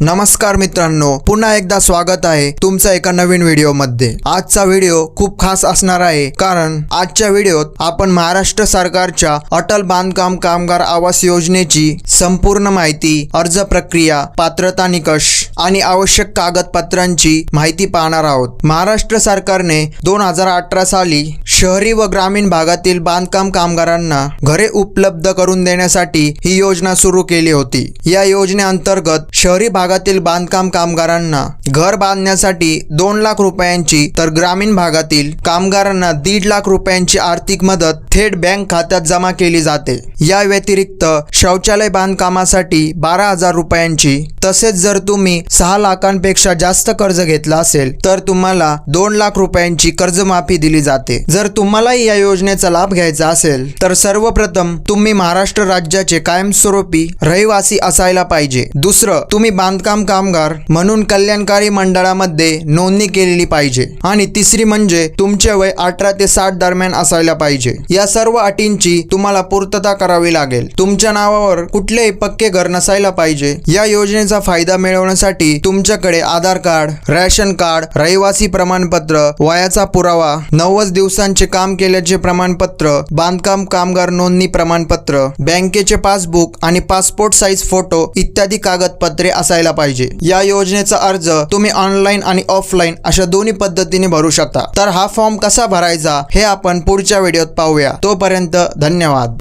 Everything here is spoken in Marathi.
नमस्कार मित्रांनो पुन्हा एकदा स्वागत आहे तुमचा एका नवीन व्हिडिओमध्ये आजचा व्हिडिओ खूप खास असणार आहे कारण आजच्या व्हिडिओत आपण महाराष्ट्र सरकारच्या अटल बांधकाम कामगार आवास योजनेची संपूर्ण माहिती अर्ज प्रक्रिया पात्रता निकष आणि आवश्यक कागदपत्रांची माहिती पाहणार आहोत. महाराष्ट्र सरकारने दोन हजार अठरा साली शहरी व ग्रामीण भागातील बांधकाम कामगारांना घरे उपलब्ध करून देण्यासाठी ही योजना सुरू केली होती. या योजनेअंतर्गत शहरी भागातील बांधकाम कामगारांना घर बांधण्यासाठी दोन लाख रुपयांची तर ग्रामीण भागातील कामगारांना दीड लाख रुपयांची आर्थिक मदत थेट बँक खात्यात जमा केली जाते. या व्यतिरिक्त शौचालय बांधकामासाठी बारा हजार रुपयांची तसेच जर तुम्ही सहा लाखांपेक्षा जास्त कर्ज घेतला असेल तर तुम्हाला दोन लाख रुपयांची कर्जमाफी दिली जाते. जर तुम्हालाही या योजनेचा लाभ घ्यायचा असेल तर सर्वप्रथम तुम्ही महाराष्ट्र राज्याचे कायमस्वरूपी रहिवासी असायला पाहिजे. दुसरं तुम्ही बांध बांधकाम कामगार म्हणून कल्याणकारी मंडळामध्ये नोंदणी केलेली पाहिजे. आणि तिसरी म्हणजे तुमचे वय अठरा ते साठ दरम्यान असायला पाहिजे. या सर्व अटींची तुम्हाला पूर्तता करावी लागेल. तुमच्या नावावर कुठलेही पक्के घर नसायला पाहिजे. या योजनेचा फायदा मिळवण्यासाठी तुमच्याकडे आधार कार्ड रॅशन कार्ड रहिवासी प्रमाणपत्र वयाचा पुरावा नव्वद दिवसांचे काम केल्याचे प्रमाणपत्र बांधकाम कामगार नोंदणी प्रमाणपत्र बँकेचे पासबुक आणि पासपोर्ट साईज फोटो इत्यादी कागदपत्रे असायला पाहिजे. या योजनेचा अर्ज तुम्ही ऑनलाईन आणि ऑफलाईन अशा दोन्ही पद्धतीने भरू शकता. तर हा फॉर्म कसा भरायचा हे आपण पुढच्या व्हिडिओत पाहूया. तोपर्यंत धन्यवाद.